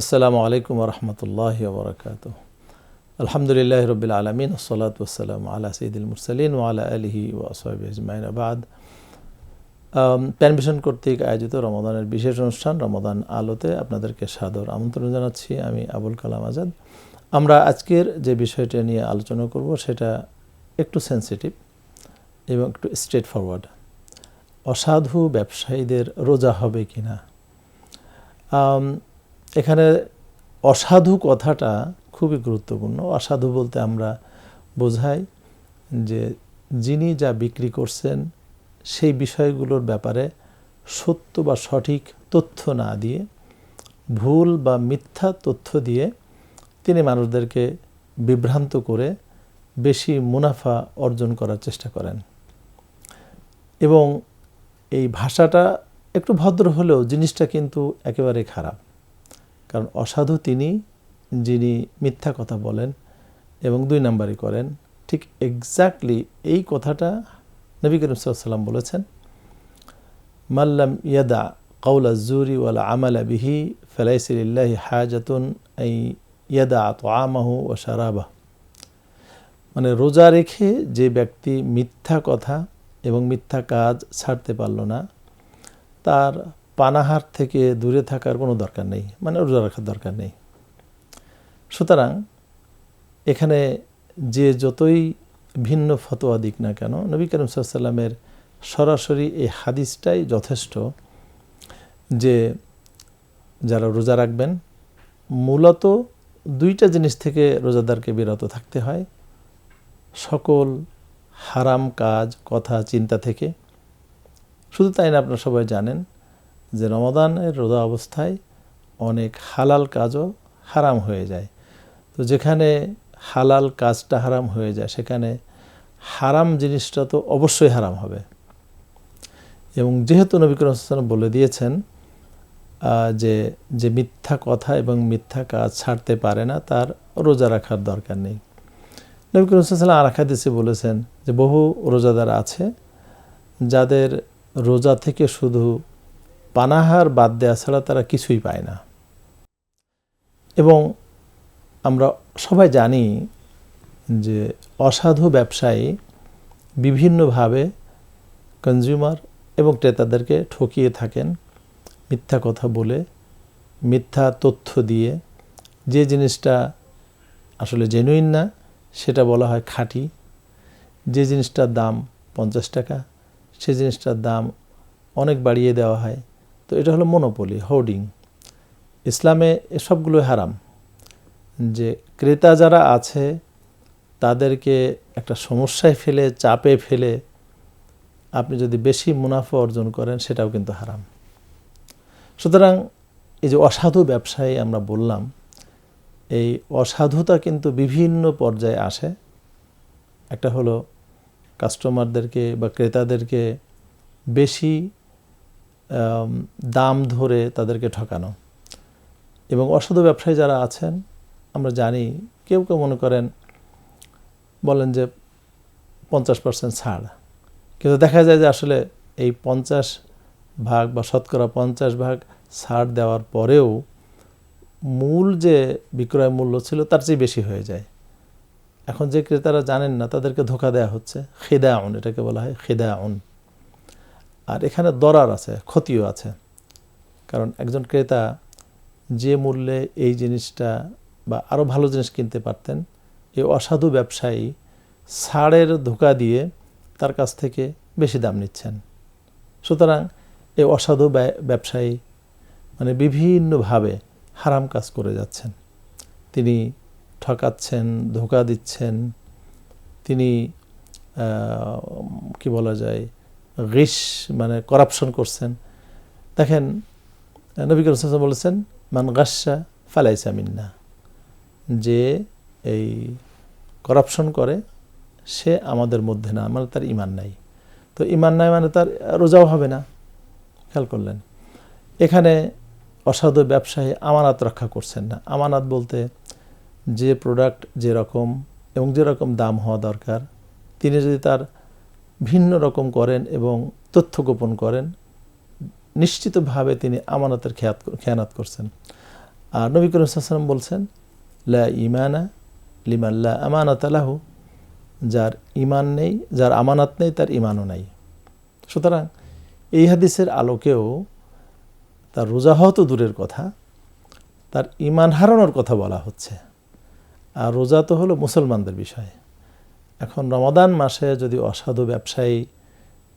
আসসালামু আলাইকুম রহমতুল্লাহ বরকাত আলহামদুলিল্লাহ রবিল আলমিন ওসলাত ওসালাম আলা সঈদুল মুরসালিন ও আলা আলহি ও আসহাবি আজমাইন আবাদ প্যানভিশন কর্তৃক আয়োজিত রমাদানের বিশেষ অনুষ্ঠান রমাদান আলোতে আপনাদেরকে সাদর আমন্ত্রণ জানাচ্ছি আমি আবুল কালাম আজাদ। আমরা আজকের যে বিষয়টা নিয়ে আলোচনা করব সেটা একটু সেন্সিটিভ এবং একটু স্ট্রেট ফরওয়ার্ড অসাধু ব্যবসায়ীদের রোজা হবে কি না এখানে অসাধু কথাটা খুবই গুরুত্বপূর্ণ। অসাধু বলতে আমরা বোঝাই যে যিনি যা বিক্রি করছেন, সেই বিষয়গুলোর ব্যাপারে সত্য বা সঠিক তথ্য না দিয়ে, ভুল বা মিথ্যা তথ্য দিয়ে তিনি মানুষদেরকে বিভ্রান্ত করে বেশি মুনাফা অর্জন করার চেষ্টা করেন। এবং এই ভাষাটা একটু ভদ্র হলেও জিনিসটা কিন্তু একেবারে খারাপ। কারণ অসাধু তিনি, যিনি মিথ্যা কথা বলেন এবং দুই নাম্বারই করেন। ঠিক এক্স্যাক্টলি এই কথাটা নবী করিম সাল্লাম বলেছেন মাল্লাম ইয়াদা কৌলা জুরি ওয়ালা আমালা বিহি ফেলাইসিল্লাহি হাজাতুন এই ইয়াদা তো আমাহু ও সারাবাহ মানে রোজা রেখে যে ব্যক্তি মিথ্যা কথা এবং মিথ্যা কাজ ছাড়তে পারল না, তার পানাহার থেকে দূরে থাকার কোনো দরকার নেই মানে রোজা রাখার দরকার নেই। সুতরাং এখানে যে যতই ভিন্ন ফতোয়া দিক না কেন, নবী করিম সাল্লামের সরাসরি এই হাদিসটাই যথেষ্ট যে যারা রোজা রাখবেন, মূলত দুইটা জিনিস থেকে রোজাদারকে বিরত থাকতে হয়। সকল হারাম কাজ, কথা, চিন্তা থেকে। শুধু তাই না, আপনারা সবাই জানেন যে রমাদানের রোজা অবস্থায় অনেক হালাল কাজও হারাম হয়ে যায়। তো যেখানে হালাল কাজটা হারাম হয়ে যায়, সেখানে হারাম জিনিসটা তো অবশ্যই হারাম হবে। এবং যেহেতু নবী করিম বলে দিয়েছেন যে যে মিথ্যা কথা এবং মিথ্যা কাজ ছাড়তে পারে না, তার রোজা রাখার দরকার নেই। নবী করিম সাল্লাম আর দিছে বলেছেন যে বহু রোজাদার আছে, যাদের রোজা থেকে শুধু পানাহার বাদ দেওয়া ছাড়া তারা কিছুই পায় না। এবং আমরা সবাই জানি যে অসাধু ব্যবসায়ী বিভিন্নভাবে কনজিউমার এবং ক্রেতাদেরকে ঠকিয়ে থাকেন, মিথ্যা কথা বলে, মিথ্যা তথ্য দিয়ে। যে জিনিসটা আসলে জেনুইন না, সেটা বলা হয় খাঁটি। যে জিনিসটার দাম পঞ্চাশ টাকা, সে জিনিসটার দাম অনেক বাড়িয়ে দেওয়া হয়। তো এটা হলো মনোপলি হোর্ডিং ইসলামে এসবগুলো হারাম। যে ক্রেতা যারা আছে, তাদেরকে একটা সমস্যায় ফেলে, চাপে ফেলে আপনি যদি বেশি মুনাফা অর্জন করেন, সেটাও কিন্তু হারাম। সুতরাং এই যে অসাধু ব্যবসায়ী আমরা বললাম, এই অসাধুতা কিন্তু বিভিন্ন পর্যায়ে আসে। একটা হলো কাস্টমারদেরকে বা ক্রেতাদেরকে বেশি দাম ধরে তাদেরকে ঠকানো। এবং অসাধু ব্যবসায়ী যারা আছেন, আমরা জানি, কেউ কেউ মনে করেন, বলেন যে পঞ্চাশ পার্সেন্ট ছাড়। কিন্তু দেখা যায় যে আসলে এই পঞ্চাশ ভাগ বা শতকরা পঞ্চাশ ভাগ ছাড় দেওয়ার পরেও মূল যে বিক্রয় মূল্য ছিল তার চেয়ে বেশি হয়ে যায়। এখন যে ক্রেতারা জানেন না, তাদেরকে ধোকা দেওয়া হচ্ছে। খেদা আউন এটাকে বলা হয় খেদা আউন আর এখানে দরার আছে, ক্ষতিও আছে। কারণ একজন ক্রেতা যে মূল্যে এই জিনিসটা বা আরও ভালো জিনিস কিনতে পারতেন, এই অসাধু ব্যবসায়ী ছাড়ের ধোকা দিয়ে তার কাছ থেকে বেশি দাম নিচ্ছেন। সুতরাং এই অসাধু ব্যবসায়ী মানে বিভিন্নভাবে হারাম কাজ করে যাচ্ছেন। তিনি ঠকাচ্ছেন, ধোকা দিচ্ছেন, তিনি কি বলা যায় রিস মানে করাপশন করছেন। দেখেন, নবী করিম বলেছেন, মান গাসা ফালাইসা মিন্না। যে এই করাপশন করে, সে আমাদের মধ্যে না মানে তার ইমান নাই। তো ইমান নাই মানে তার রোজাও হবে না। খেয়াল করলেন। এখানে অসাধু ব্যবসায়ী আমানাত রক্ষা করছেন না। আমানাত বলতে যে প্রোডাক্ট যেরকম এবং যেরকম দাম হওয়া দরকার, তিনি যদি তার ভিন্ন রকম করেন এবং তথ্য গোপন করেন। নিশ্চিতভাবে তিনি আমানতের খেয়াত খেয়ানাত করছেন। আর নবী করিম সাল্লাম বলছেন, লা ইমানা লিমাল্লা আমানাত আলাহু যার ইমান নেই, যার আমানাত নেই, তার ইমানও নাই। সুতরাং এই হাদিসের আলোকেও তার রোজা হওয়া তো দূরের কথা, তার ইমান হারানোর কথা বলা হচ্ছে। আর রোজা তো হলো মুসলমানদের বিষয়। এখন রমাদান মাসে যদি অসাধু ব্যবসায়ী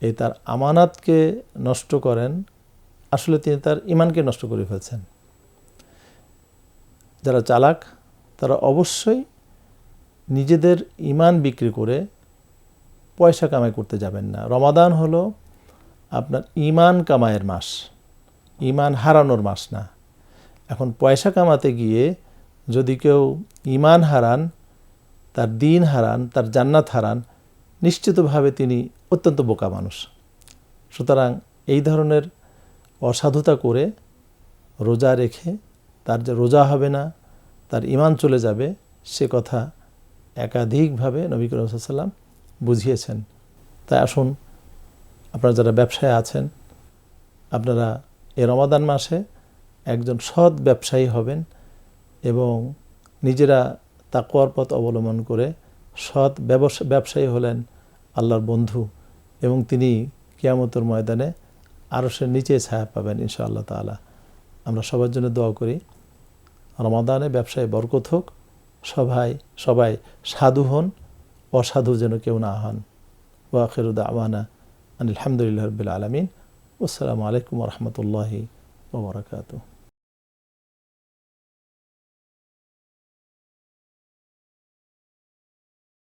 এই তার আমানাতকে নষ্ট করেন, আসলে তিনি তার ইমানকে নষ্ট করে ফেলছেন। যারা চালাক, তারা অবশ্যই নিজেদের ইমান বিক্রি করে পয়সা কামাই করতে যাবেন না। রমাদান হলো আপনার ইমান কামায়ের মাস ইমান হারানোর মাস না। এখন পয়সা কামাতে গিয়ে যদি কেউ ইমান হারান তার দিন হারান, তার জান্নাত হারান, নিশ্চিতভাবে তিনি অত্যন্ত বোকা মানুষ। সুতরাং এই ধরনের অসাধুতা করে রোজা রেখে তার যে রোজা হবে না, তার ইমান চলে যাবে, সে কথা একাধিকভাবে নবী করিম সাল্লাম বুঝিয়েছেন। তাই আসুন, আপনারা যারা ব্যবসায় আছেন, আপনারা এ রমাদান মাসে একজন সৎ ব্যবসায়ী হবেন এবং নিজেরা তাকওয়ার পথ অবলম্বন করে সৎ ব্যবসা, ব্যবসায়ী হলেন আল্লাহর বন্ধু এবং তিনি কিয়ামতের ময়দানে আরও সে নিচে ছায়া পাবেন ইনশাআল্লাহ তালা আমরা সবার জন্য দোয়া করি, রমাদানে ব্যবসায় বরকত হোক সবাই সবাই সাধু হন, অসাধু যেন কেউ না হন। ওয়াখিরুদ আওয়ানা আলহামদুলিল্লাহ রবিল আলমিন। আসসালামু আলাইকুম রহমতুল্লাহি ওবরাকাতু